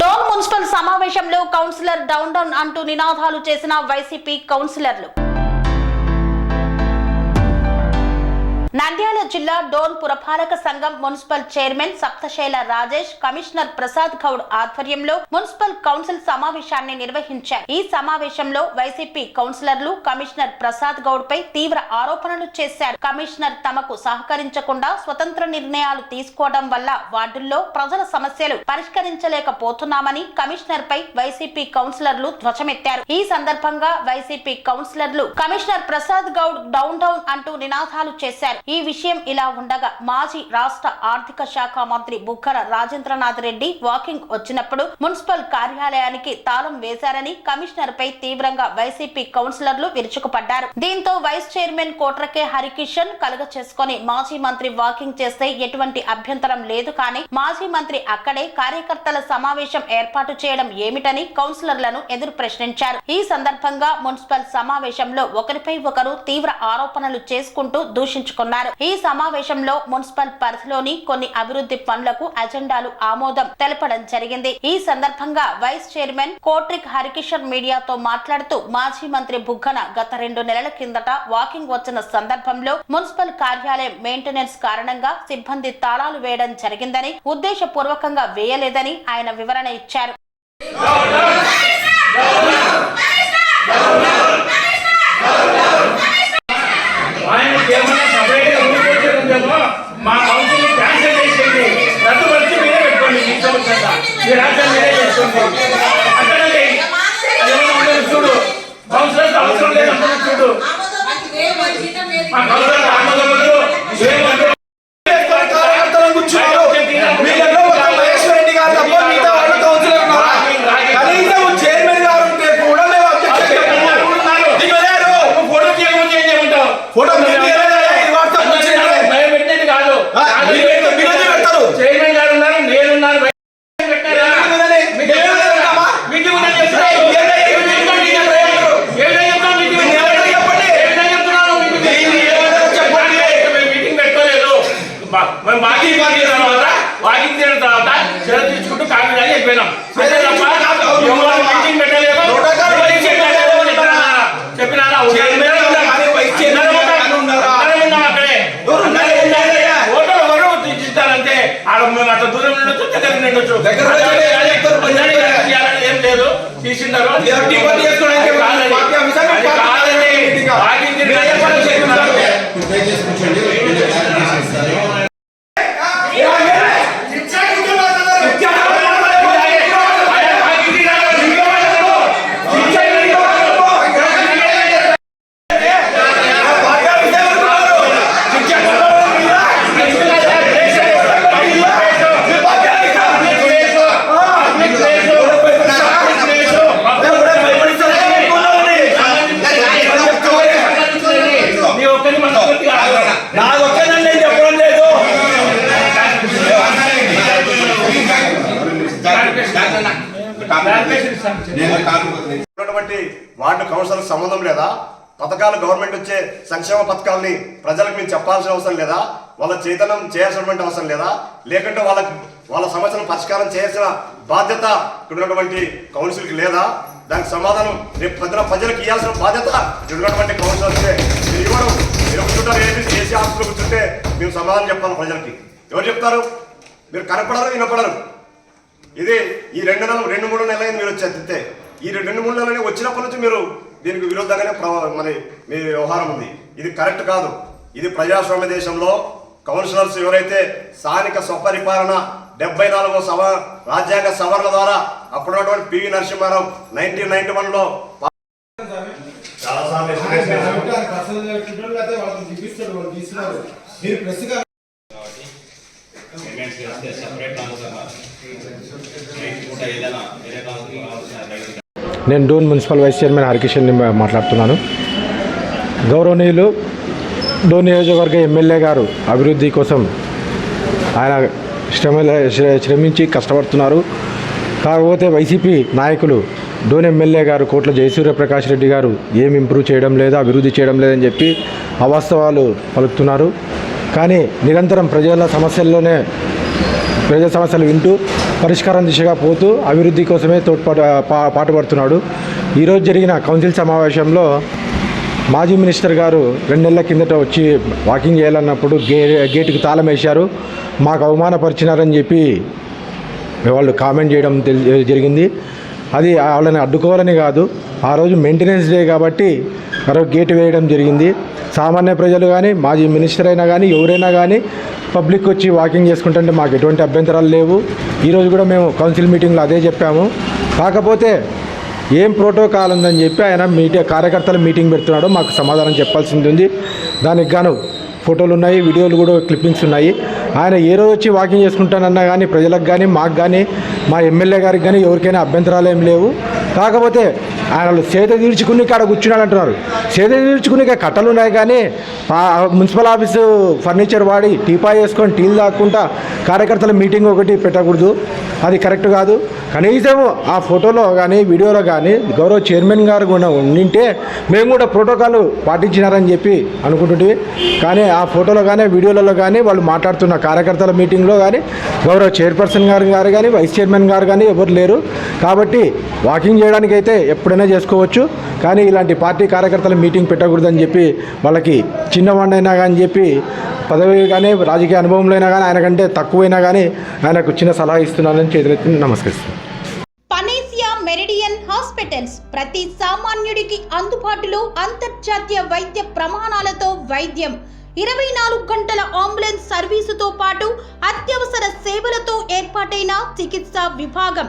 Dhone municipal సమావేశంలో councillor down down అంటూ నినాదాలు చేసిన వైసీపీ కౌన్సిలర్లు. నంద్యాల జిల్లా డోన్ పురపాలక సంఘం municipal chairman Saptasaila Rajesh commissioner Prasad Goud ఆధ్వర్యంలో మున్సిపల్ కౌన్సిల్ సమావేశాన్ని నిర్వహించారు. ఈ సమావేశంలో వైసీపీ కౌన్సిలర్లు కమిషనర్ ప్రసాద్ గౌడ్ పై తీవ్ర ఆరోపణలు చేశారు. కమిషనర్ తమకు సహకరించకుండా స్వతంత్ర నిర్ణయాలు తీసుకోవడం వల్ల వార్డుల్లో ప్రజల సమస్యలు పరిష్కరించలేకపోతున్నామని కమిషనర్ పై వైసీపీ కౌన్సిలర్లు ధ్వజమెత్తారు. ఈ సందర్భంగా వైసీపీ కౌన్సిలర్లు commissioner Prasad Goud down down అంటూ నినాదాలు చేశారు. ఈ విషయం ఇలా ఉండగా మాజీ రాష్ట్ర ఆర్థిక శాఖ మంత్రి బుక్కర రాజేంద్రనాథ్ రెడ్డి వాకింగ్ వచ్చినప్పుడు మున్సిపల్ కార్యాలయానికి తాళం వేశారని కమిషనర్ పై తీవ్రంగా వైసీపీ కౌన్సిలర్లు విరుచుకుపడ్డారు. దీంతో వైస్ చైర్మన్ కోట్రకే హరికిషన్ కలుగ చేసుకుని మాజీ మంత్రి వాకింగ్ చేస్తే ఎటువంటి అభ్యంతరం లేదు కానీ మాజీ మంత్రి అక్కడే కార్యకర్తల సమావేశం ఏర్పాటు చేయడం ఏమిటని కౌన్సిలర్లను ఎదురు ప్రశ్నించారు. ఈ సందర్భంగా మున్సిపల్ సమావేశంలో ఒకరిపై ఒకరు తీవ్ర ఆరోపణలు చేసుకుంటూ దూషించుకున్నారు. ఈ సమావేశంలో మున్సిపల్ పరిధిలోని కొన్ని అభివృద్ధి పనులకు అజెండాలు ఆమోదం తెలపడం జరిగింది. ఈ సందర్భంగా వైస్ చైర్మన్ కోట్రిక్ హరికిషన్ మీడియాతో మాట్లాడుతూ మాజీ మంత్రి బుగ్గన గత రెండు నెలల కిందట వాకింగ్ వచ్చిన సందర్భంలో మున్సిపల్ కార్యాలయం మెయింటెనెన్స్ కారణంగా సిబ్బంది తాళాలు వేయడం జరిగిందని ఉద్దేశపూర్వకంగా వేయలేదని ఆయన వివరణ ఇచ్చారు ఆయన ఏమన్నా సపరేట్గా ఉండిపోతుందేమో మా కౌన్సిల్ క్యాన్సిల్ చేసేది రద్దుపరిచి మీరే పెట్టుకోండి మీ సమస్య మీ రాజ్యం మీరే చేసుకోండి అక్కడండి ఏమన్నా ఉండదు చూడు. కౌన్సిలర్ అవసరం లేదు అందరూ చూడు మా కౌన్సిలర్ ఆమోదం లేదు ఏమొద్దు. కార్యకర్తలను కూర్చున్నారు. వీళ్ళలో ఒక మహేశ్వర్ రెడ్డి గారు తప్ప మిగతా వాళ్ళు కౌన్సిలర్ ఉన్నారు. కనీసం చైర్మన్ గారు ఉంటే కూడా మేము అబ్జెక్షన్ చెప్పము. దిగలేరు. ఫోటో తీయకపోతే ఏం చేయమంటావు? ఫోటో మీరు తీయలేదా? ఇది వాట్సాప్ వచ్చింది. భయం పెట్టేది కాదు ఆ, మీరు పెట్టు- మీరు ఎందుకు పెడతారు? చైర్మన్ గారు ఉన్నారు నేనున్నాను భయం పెట్టారా? ఎందుకని? మీకు మేము ఎందుకు పెడతామా? మీటింగ్ ఉందని చెప్తారు. ఏ విధంగా- ఏ విధంగా మీటింగ్ పెట్టారు? ఏ విధంగా చెప్తావు మీటింగ్? మీరు ఏమైనా చెప్పండి. ఏ విధంగా చెప్తున్నావు మీటింగ్? మీరు ఏమైనా చెప్పండి. మేము మీటింగ్ పెట్టుకోలేదు. మా- మేము వాకింగ్ వాకింగ్ తర్వాత వాకింగ్ తిరిగిన తర్వాత సెలవు తీసుకుంటూ కాఫీ తాగి వెళ్ళిపోయినాం. అంతే తప్ప మీటింగ్ పెట్టలేదు. చెప్పినారా? చెప్పినారా? చైర్మన్ గారు కానీ వైస్ చైర్మన్ అందరం ఉన్నాం. గారు ఉన్నారా? అందరం ఉన్నాం. అక్కడే. ఎవరు ఉన్నారు? అందరం ఉన్నాం. ఉన్నారయ్యా. ఓటర్లు ఎవరో తీసిస్తారంటే ఆడ మేము అట్లా దూరం ఉండొచ్చు దగ్గర ఉండొచ్చు దగ్గర ఉండొచ్చు, అదే చెప్తారు, పంచాయతీ గారికి చేయాలని ఏం లేదు తీసిండారు మీరు టీవీ చేసుకోవడానికి అది కాదండి. పార్టీ అంశాలు అది పార్టీ కాదండి. మీటింగా. వాకింగ్ మీరు తిరిగి ఏర్పాటు చేసుకుంటారు. నీ ఒక్కరి మనస్ఫూర్తి కాదు. నాది ఒక్కదండి నేను చెప్పడం లేదు ఉన్నటువంటి వార్డు కౌన్సిలర్ సంబంధం లేదా? పథకాలు గవర్నమెంట్ వచ్చే సంక్షేమ పథకాలని ప్రజలకు మేము చెప్పాల్సిన అవసరం లేదా? వాళ్ళ చైతన్యం చేయాల్సినటువంటి అవసరం లేదా? లేకుంటే వాళ్ళకి వాళ్ళ సమస్యలను పరిష్కారం చేయాల్సిన బాధ్యత ఉన్నటువంటి కౌన్సిల్కి లేదా? దానికి సమాధానం రేపు ప్రజల ప్రజలకు ఇవ్వాల్సిన బాధ్యత ఉన్నటువంటి కౌన్సిలర్కే. మీరు ఇవ్వడం మీరు కూర్చుంటారు ఏసీ ఏసీ కూర్చుంటే మేము సమాధానం చెప్పాలి ప్రజలకి. ఎవరు చెప్తారు? మీరు కనపడరు వినపడరు. ఇది ఈ రెండు నెలలు రెండు మూడు నెలలు మీరు వచ్చి ఈ రెండు మూడు నెలలు వచ్చినప్పటి నుంచి మీరు దీనికి విరుద్ధంగానే మరి మీ వ్యవహారం ఉంది. ఇది కరెక్ట్ కాదు. ఇది ప్రజాస్వామ్య దేశంలో కౌన్సిలర్స్ ఎవరైతే స్థానిక స్వపరిపాలన డెబ్బై నాలుగో సవ రాజ్యాంగ సవరణ ద్వారా అప్పుడున్నటువంటి పివి నరసింహారావు నైన్టీన్ నైన్టీ వన్లో చాలా సార్లు ఎక్స్ప్రెస్ చేశారు. మీరు ప్రెస్గా నేను Dhone municipal vice chairman Harikishan మాట్లాడుతున్నాను. గౌరవనీయులు డోన్ నియోజకవర్గ ఎమ్మెల్యే గారు అభివృద్ధి కోసం ఆయన శ్రమ శ్ర- శ్రమించి కష్టపడుతున్నారు. కాకపోతే వైసీపీ నాయకులు డోన్ ఎమ్మెల్యే గారు కోట్ల జయసూర్యప్రకాష్ రెడ్డి గారు ఏం ఇంప్రూవ్ చేయడం లేదు అభివృద్ధి చేయడం లేదని చెప్పి అవాస్తవాలు పలుకుతున్నారు. కానీ నిరంతరం ప్రజల సమస్యల్లోనే ప్రజా సమస్యలు వింటూ పరిష్కారం దిశగా పోతూ అభివృద్ధి కోసమే తోడ్పాటు పా- పాటుపడుతున్నాడు. ఈరోజు జరిగిన కౌన్సిల్ సమావేశంలో మాజీ మినిస్టర్ గారు రెండు నెలల కిందట వచ్చి వాకింగ్ చేయాలన్నప్పుడు గే గేటుకు తాళం వేశారు. మాకు అవమానపరిచినారని చెప్పి వాళ్ళు కామెంట్ చేయడం జరిగింది. అది వాళ్ళని అడ్డుకోవాలని కాదు. ఆ రోజు మెయింటెనెన్స్ డే కాబట్టి మరో గేట్ వేయడం జరిగింది. సామాన్య ప్రజలు కానీ మాజీ మినిస్టర్ అయినా కానీ ఎవరైనా కానీ పబ్లిక్ వచ్చి వాకింగ్ చేసుకుంటుంటే మాకు ఎటువంటి అభ్యంతరాలు లేవు. ఈరోజు కూడా మేము కౌన్సిల్ మీటింగ్లో అదే చెప్పాము. కాకపోతే ఏం ప్రోటోకాల్ ఉందని చెప్పి ఆయన మీటి కార్యకర్తలు మీటింగ్ పెడుతున్నాడు. మాకు సమాధానం చెప్పాల్సింది ఉంది. దానికి గాను ఫోటోలు ఉన్నాయి వీడియోలు కూడా క్లిప్పింగ్స్ ఉన్నాయి. ఆయన ఏ రోజు వచ్చి వాకింగ్ చేసుకుంటానన్నా కానీ ప్రజలకు కానీ మాకు కానీ మా ఎమ్మెల్యే గారికి కానీ ఎవరికైనా అభ్యంతరాలు ఏం లేవు. కాకపోతే ఆయన సేద తీర్చుకుని ఇక్కడ కూర్చున్నాడు అంటున్నారు చేత తీర్చుకుని కట్టలు ఉన్నాయి కానీ మున్సిపల్ ఆఫీసు ఫర్నిచర్ వాడి టీపా వేసుకొని టీలు తాక్కుంటా కార్యకర్తల మీటింగ్ ఒకటి పెట్టకూడదు. అది కరెక్ట్ కాదు. కనీసం ఆ ఫోటోలో కానీ వీడియోలో కానీ గౌరవ చైర్మన్ గారు కూడా ఉండింటే మేము కూడా ప్రోటోకాల్ పాటించినారని చెప్పి అనుకుంటుంటే కానీ ఆ ఫోటోలో కానీ వీడియోలలో కానీ వాళ్ళు మాట్లాడుతున్న కార్యకర్తల మీటింగ్లో కానీ గౌరవ చైర్పర్సన్ గారు గారు కానీ వైస్ చైర్మన్ గారు కానీ ఎవరు లేరు. కాబట్టి వాకింగ్ చేయడానికి అయితే ఎప్పుడైనా చేసుకోవచ్చు. కానీ ఇలాంటి పార్టీ కార్యకర్తల మీటింగ్ పెట్టకూడదని చెప్పి వాళ్ళకి చిన్నవాడినైనా కానీ చెప్పి పదవి కానీ రాజకీయ అనుభవంలో అయినా కానీ ఆయన కంటే తక్కువైనా కానీ ఆయనకు చిన్న సలహా ఇస్తున్నానని చేతులెత్తి నమస్కరిస్తున్నాను. పనేసియా మెరిడియన్ హాస్పిటల్స్ ప్రతి సామాన్యుడికి అందుబాటులో అంతర్జాతీయ వైద్య ప్రమాణాలతో వైద్యం. ఇరవై నాలుగు గంటల అంబులెన్స్ సర్వీసుతో పాటు అత్యవసర సేవలతో ఏర్పాటైన చికిత్సా విభాగం.